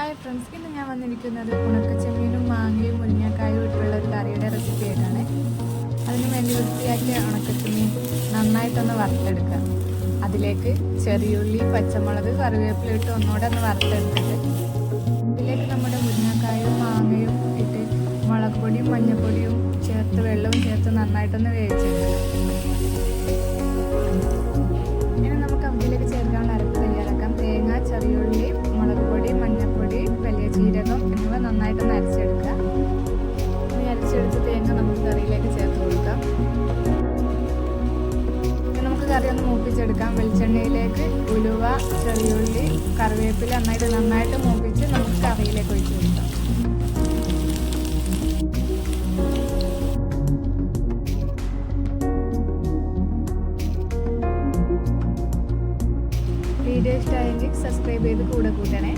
Hi friends ഇന്ന് ഞാൻ വന്നിരിക്കുന്നത് ഉണക്കച്ചെമ്മീനും മാങ്ങയും മുരിങ്ങക്കായും ഇട്ടുള്ള ഒരു കറിയുടെ റെസിപ്പി ആയിട്ടാണ്. അതിന് വേണ്ടി വൃത്തിയാക്കിയ ഉണക്കച്ചെമ്മീൻ നന്നായിട്ടൊന്ന് വറുത്തെടുക്കുക. അതിലേക്ക് ചെറിയുള്ളി പച്ചമുളക് കറിവേപ്പില ഇട്ട് ഒന്നുകൂടെ ഒന്ന് വറുത്തെടുത്തിട്ട് ഇതിലേക്ക് നമ്മുടെ മുരിങ്ങക്കായും മാങ്ങയും ഇട്ട് മുളക് പൊടിയും മഞ്ഞൾപ്പൊടിയും ചേർത്ത് വെള്ളവും ചേർത്ത് നന്നായിട്ടൊന്ന് വേവിച്ചെടുക്കുക. നന്നായിട്ടൊന്ന് അരച്ചെടുക്കുക ഇനി അരച്ചെടുത്ത് തേങ്ങ നമുക്ക് കറിയിലേക്ക് ചേർത്ത് കൊടുക്കാം. നമുക്ക് കറി ഒന്ന് മൂപ്പിച്ചെടുക്കാം. വെളിച്ചെണ്ണയിലേക്ക് ഉലുവ ചെറിയുള്ളി കറിവേപ്പില നന്നായിട്ട് നന്നായിട്ട് മൂപ്പിച്ച് നമുക്ക് കറിയിലേക്ക് ഒഴിച്ചു കൊടുക്കാം. വീഡിയോ ഇഷ്ടമായെങ്കിൽ സബ്സ്ക്രൈബ് ചെയ്ത് കൂടെ കൂട്ടണേ.